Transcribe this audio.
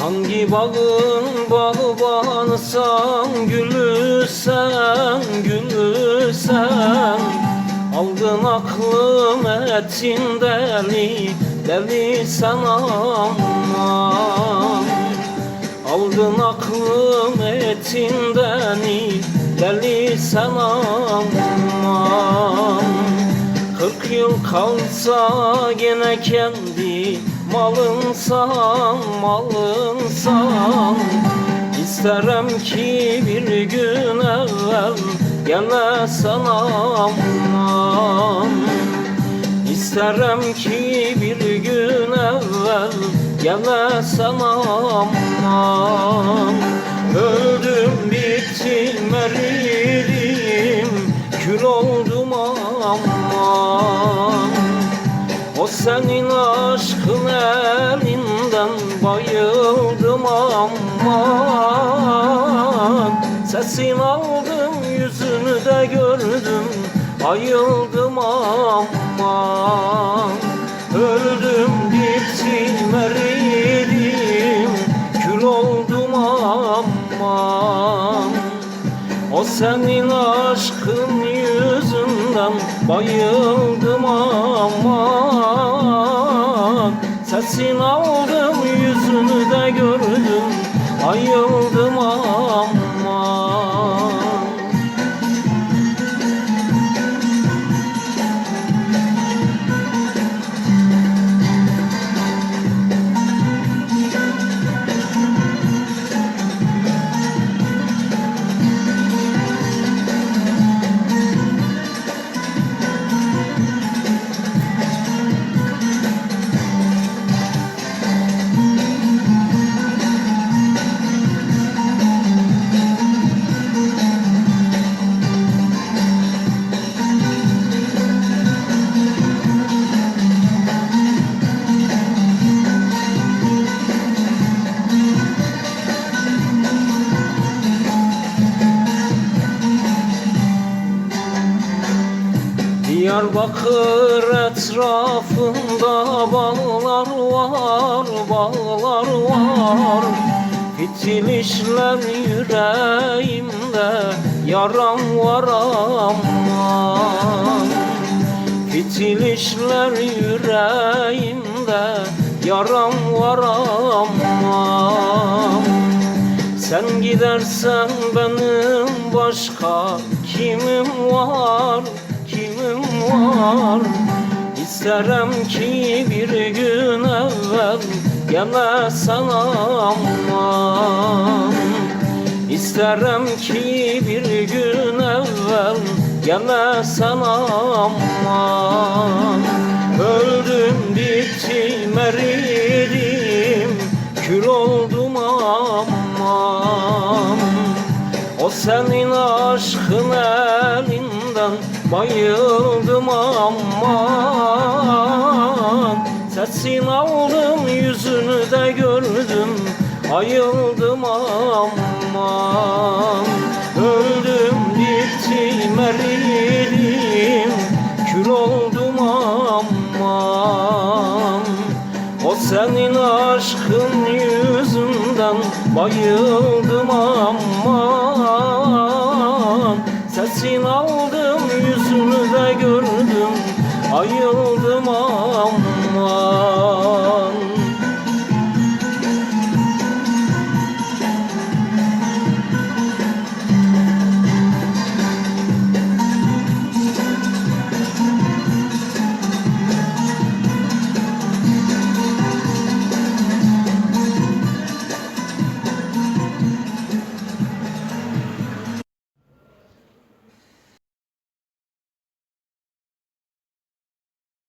Ey bağın bağbanı sen gülü sen gülü sen Aldın aklım etin deli deli sen aman. Aldın aklım etinden deli sen aman. Kırk yıl kalsa gene kendi malınsan malınsan İsterim ki bir gün evvel gelesen aman İsterim ki bir gün evvel gelesen aman Öldüm bittim eridim kül oldum aman O senin aşkın elinden bayıldım aman. Sesin aldım yüzünü de gördüm ayıldım aman. Öldüm bittim eridim kül oldum aman. O senin aşkın yüzünden bayıldım aman Sesin aldım yüzünü de gördüm. Ayıldım Diyarbakır etrafında bağlar var, bağlar var. Fitil yüreğimde, yaram var aman. Fitil yüreğimde, yaram var aman. Sen gidersen benim başka kimim var, kimim var. İsterim ki bir gün evvel gelesen aman İsterim ki bir gün evvel gelesen aman Öldüm bittim eridim. Kül oldum aman O senin aşkın elinden bayıldım aman. Sesin aldım yüzünü de gördüm. Ayıldım aman. Öldüm bittim eridim. Kül oldum aman. O senin aşkın yüzünden bayıldım aman. Sesin aldım gördüm ayıldım aman